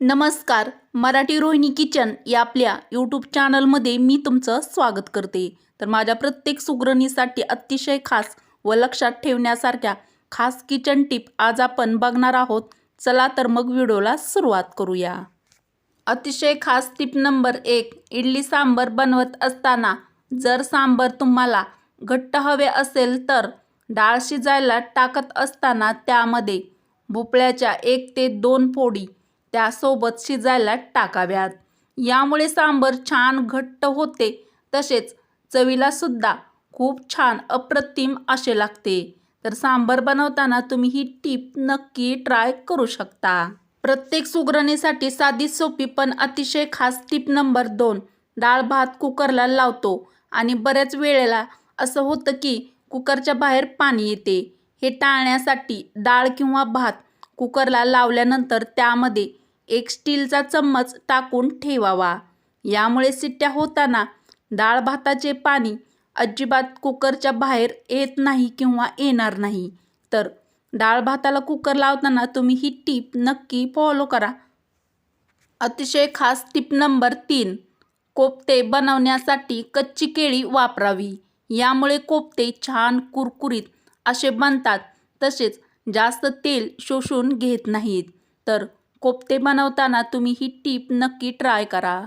नमस्कार मराठी रोहिणी किचन या आपल्या यूट्यूब चॅनलमध्ये मी तुमचं स्वागत करते. तर माझ्या प्रत्येक सुगरणीसाठी अतिशय खास व लक्षात ठेवण्यासारख्या खास किचन टिप आज आपण बघणार आहोत. चला तर मग व्हिडिओला सुरुवात करूया. अतिशय खास टिप नंबर एक इडली सांबर बनवत असताना जर सांबर तुम्हाला घट्ट हवे असेल तर डाळ शिजायला टाकत असताना त्यामध्ये भोपळ्याच्या एक ते दोन फोडी त्यासोबत शिजायला टाकाव्यात. यामुळे सांबर छान घट्ट होते. तसेच चवीला सुद्धा खूप छान अप्रतिम असे लागते. तर सांबर बनवताना तुम्ही ही टीप नक्की ट्राय करू शकता. प्रत्येक सुगरणीसाठी साधी सोपी पण अतिशय खास टीप नंबर दोन डाळ भात कुकरला लावतो आणि बऱ्याच वेळेला असं होतं की कुकरच्या बाहेर पाणी येते. हे टाळण्यासाठी डाळ किंवा भात कुकरला लावल्यानंतर त्यामध्ये एक स्टीलचा चम्मच टाकून ठेवावा. यामुळे सिट्ट्या होताना डाळ भाताचे पाणी अजिबात कुकरच्या बाहेर येत नाही किंवा येणार नाही. तर डाळ भाताला कुकर लावताना तुम्ही ही टीप नक्की फॉलो करा. अतिशय खास टिप नंबर तीन कोफ्ते बनवण्यासाठी कच्ची केळी वापरावी. यामुळे कोफ्ते छान कुरकुरीत असे बनतात तसेच जास्त तेल शोषून घेत नाहीत. तर कोफ्ते बनवताना तुम्ही ही टीप नक्की ट्राय करा.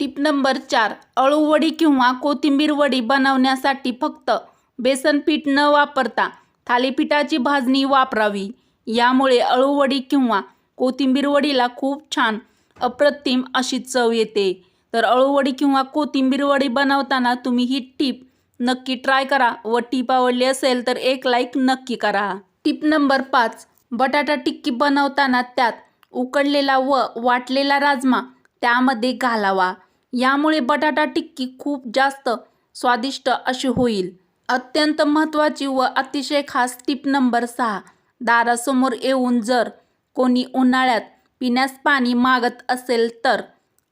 टिप नंबर चार अळूवडी किंवा कोथिंबीर वडी बनवण्यासाठी फक्त बेसन पीठ न वापरता थालीपीठाची भाजणी वापरावी. यामुळे अळूवडी किंवा कोथिंबीर वडीला खूप छान अप्रतिम अशी चव येते. तर अळूवडी किंवा कोथिंबीर वडी बनवताना तुम्ही ही टीप नक्की ट्राय करा व टीप आवडली असेल तर एक लाईक नक्की करा. टीप नंबर पाच बटाटा टिक्की बनवताना त्यात उकडलेला व वाटलेला राजमा त्यामध्ये घालावा. यामुळे बटाटा टिक्की खूप जास्त स्वादिष्ट अशी होईल. अत्यंत महत्त्वाची व अतिशय खास टिप नंबर सहा. दारासमोर येऊन जर कोणी उन्हाळ्यात पिण्यास पाणी मागत असेल तर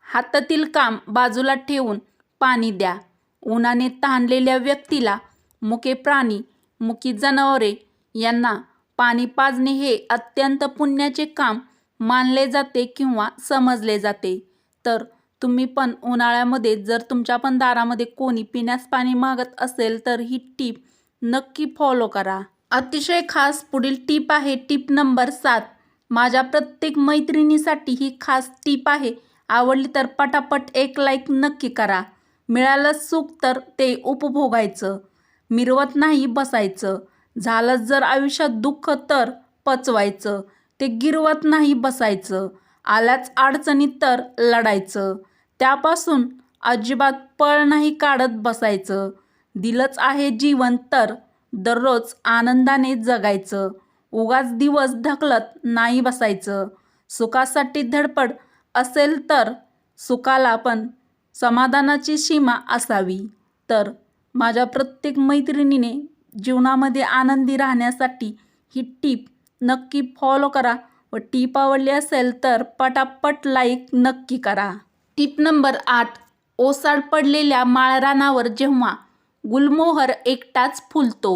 हातातील काम बाजूला ठेवून पाणी द्या. उन्हाने ताणलेल्या व्यक्तीला मुके प्राणी मुकी जनावरे यांना पाणी पाजणे हे अत्यंत पुण्याचे काम मानले जाते किंवा समजले जाते. तर तुम्ही पण उन्हाळ्यामध्ये जर तुमच्या पण दारामध्ये कोणी पिण्यास पाणी मागत असेल तर ही टीप नक्की फॉलो करा. अतिशय खास पुढील टीप आहे टीप नंबर सात. माझ्या प्रत्येक मैत्रिणीसाठी ही खास टीप आहे. आवडली तर पटापट एक लाईक नक्की करा. मिळालं सुख तर ते उपभोगायचं. मिरवत नाही बसायचं. झालंच जर आयुष्यात दुःख तर पचवायचं. ते गिरवत नाही बसायचं. आल्याच अडचणीत तर लढायचं. त्यापासून अजिबात पळ नाही काढत बसायचं. दिलंच आहे जीवन तर दररोज आनंदाने जगायचं. उगाच दिवस ढकलत नाही बसायचं. सुखासाठी धडपड असेल तर सुखाला पण समाधानाची सीमा असावी. तर माझ्या प्रत्येक मैत्रिणीने जीवनामध्ये आनंदी राहण्यासाठी ही टीप नक्की फॉलो करा. व टीप आवडली असेल तर पटापट लाईक नक्की करा. टीप नंबर आठ ओसाड पडलेल्या माळरानावर जेव्हा गुलमोहर एकटाच फुलतो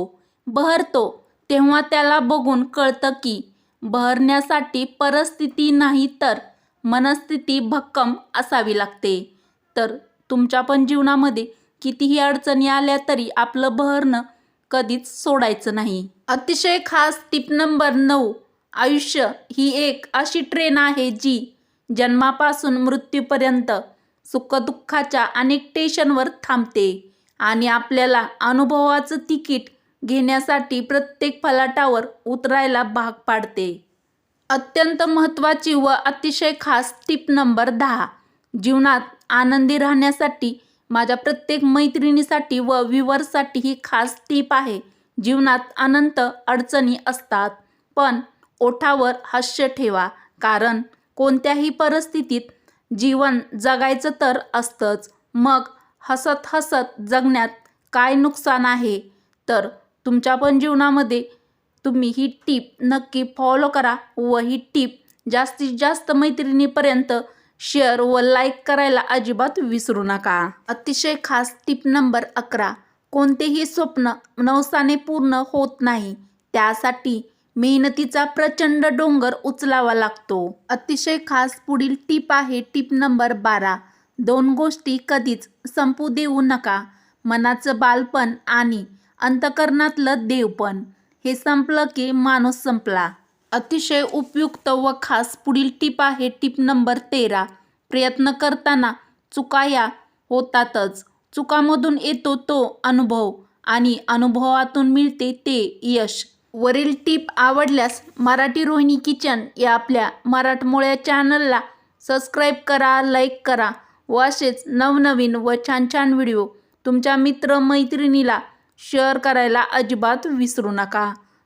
बहरतो तेव्हा त्याला बघून कळतं की बहरण्यासाठी परिस्थिती नाही तर मनस्थिती भक्कम असावी लागते. तर तुमच्या पण जीवनामध्ये कितीही अडचणी आल्या तरी आपलं बहरणं कधीच सोडायचं नाही. अतिशय खास टिप नंबर नऊ आयुष्य ही एक अशी ट्रेन आहे जी जन्मापासून मृत्यूपर्यंत सुखदुःखाच्या अनेक टेशनवर थांबते आणि आपल्याला अनुभवाचं तिकीट घेण्यासाठी प्रत्येक फलाटावर उतरायला भाग पाडते. अत्यंत महत्त्वाची व अतिशय खास टिप नंबर दहा जीवनात आनंदी राहण्यासाठी माझ्या प्रत्येक मैत्रिणीसाठी व व्ह्युअर्ससाठी ही खास टीप आहे. जीवनात अनंत अडचणी असतात पण ओठावर हास्य ठेवा कारण कोणत्याही परिस्थितीत जीवन जगायचं तर असतंच. मग हसत हसत जगण्यात काय नुकसान आहे? तर तुमच्या पण जीवनामध्ये तुम्ही ही टीप नक्की फॉलो करा व ही टीप जास्तीत जास्त मैत्रिणीपर्यंत शेअर व लाईक करायला अजिबात विसरू नका. अतिशय खास टिप नंबर अकरा. कोणतेही स्वप्न नवसाने पूर्ण होत नाही. त्यासाठी मेहनतीचा प्रचंड डोंगर उचलावा लागतो. अतिशय खास पुढील टीप आहे टीप नंबर बारा. दोन गोष्टी कधीच संपू देऊ नका. मनाचं बालपण आणि अंतकरणातलं देवपण. हे संपलं की माणूस संपला. अतिशय उपयुक्त व खास पुढील टिप आहे टिप नंबर तेरा. प्रयत्न करताना चुका या होतातच. चुकामधून येतो तो अनुभव आणि अनुभवातून मिळते ते यश. वरील टिप आवडल्यास मराठी रोहिणी किचन या आपल्या मराठमोळ्या चॅनलला सबस्क्राईब करा लाईक करा व असेच नवनवीन व छान छान व्हिडिओ तुमच्या मित्रमैत्रिणीला शेअर करायला अजिबात विसरू नका.